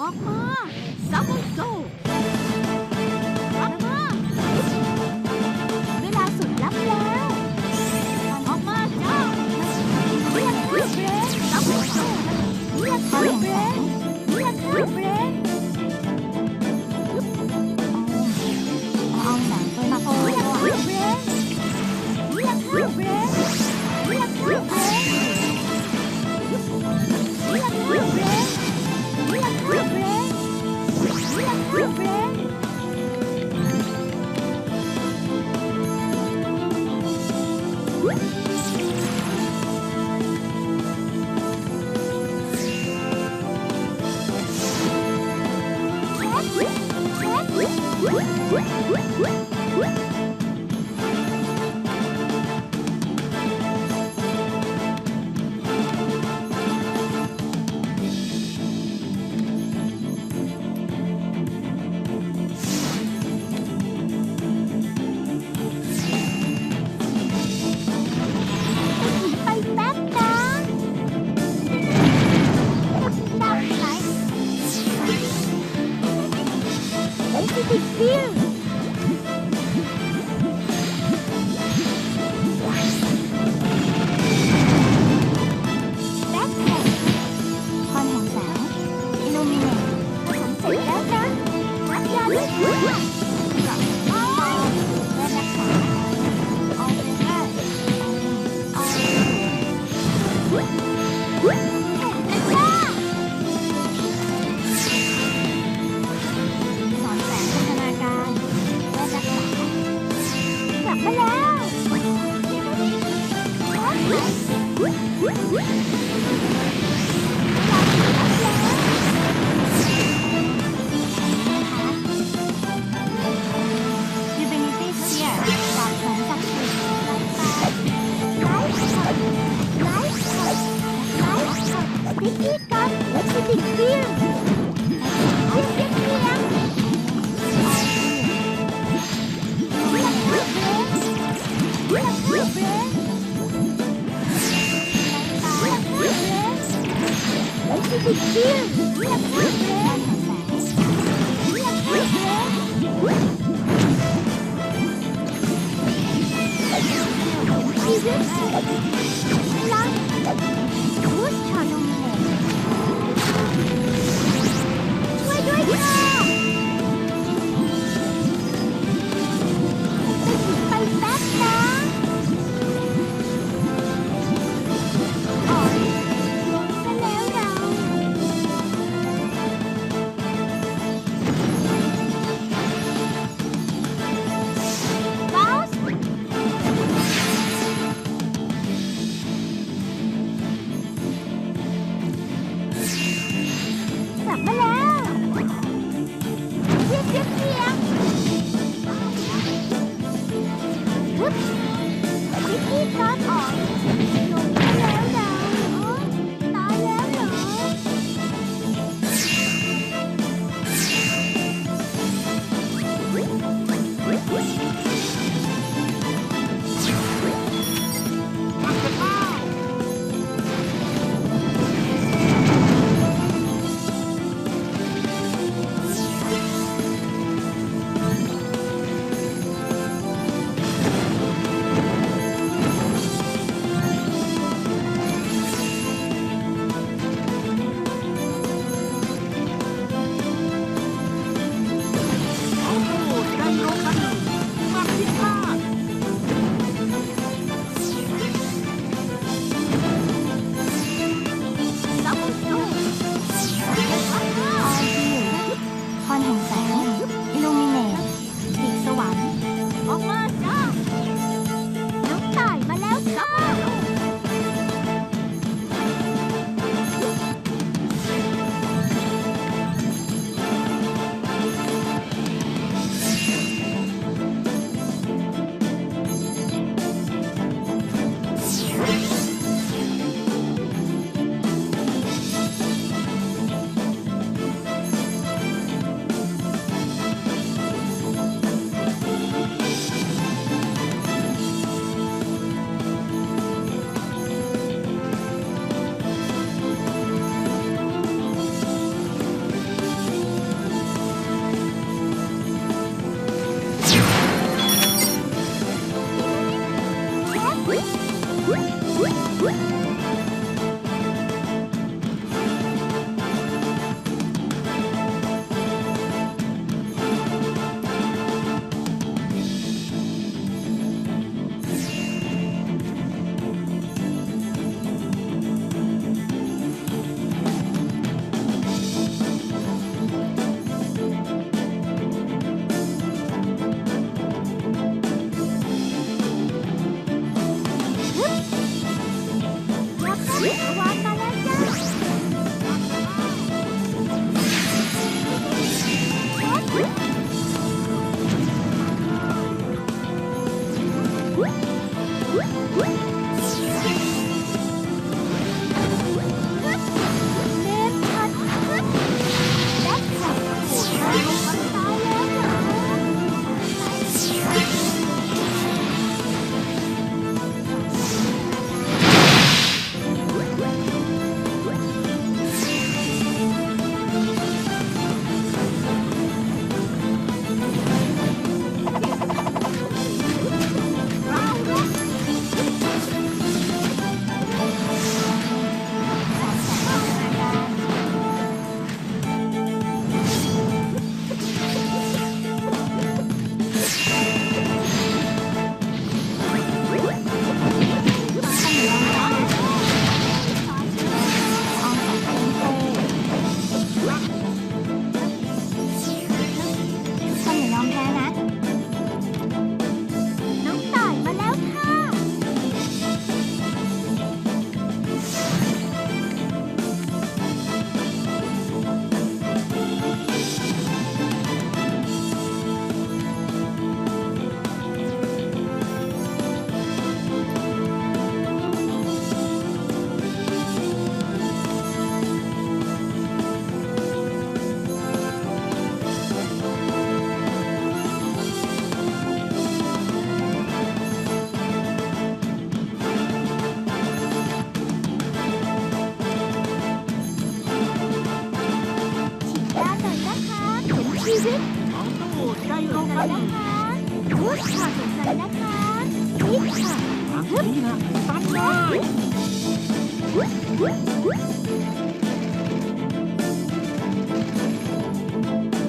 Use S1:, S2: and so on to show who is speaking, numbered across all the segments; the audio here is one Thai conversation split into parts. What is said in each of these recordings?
S1: ออกมาซัมมอนโซออกมาเวลาสุดลับแล้วออกมาจ้าเรียกเบรกซัมมอนโซเรียกเบรก
S2: could feel Look at you! You have quick
S1: You have! Woo! ชีวิ
S2: ต
S3: ของตู้ใจโล
S1: ก
S3: กัน
S1: นะคะพุทธะสนใจนะคะพิทธะ
S3: ทางนี้นะตั้งเลย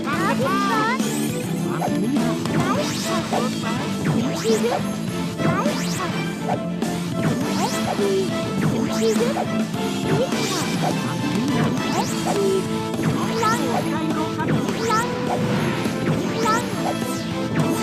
S1: อาทิย์ก่อ
S3: วุ้นะ
S1: ไลฟ์ค่ะชีวิตไลฟ์ค่ะเอชีวิตพิ
S3: ทธะะ
S1: เอพลัง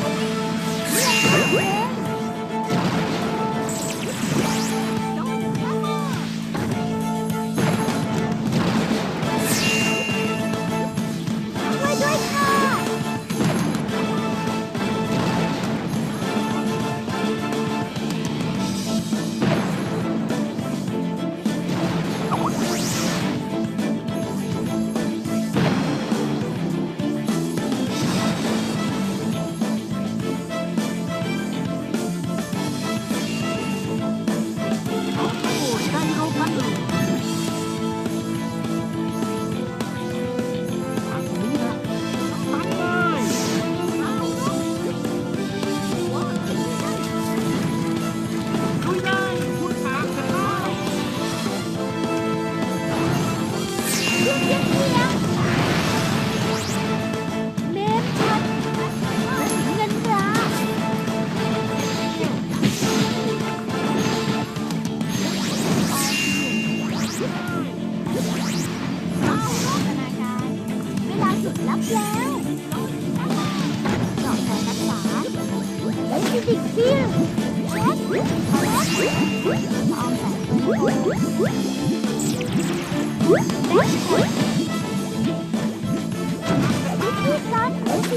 S1: Yeah.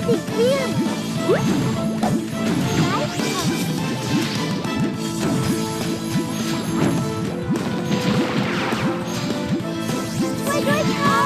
S1: ติด
S3: เว
S1: ยด้วยค่ะ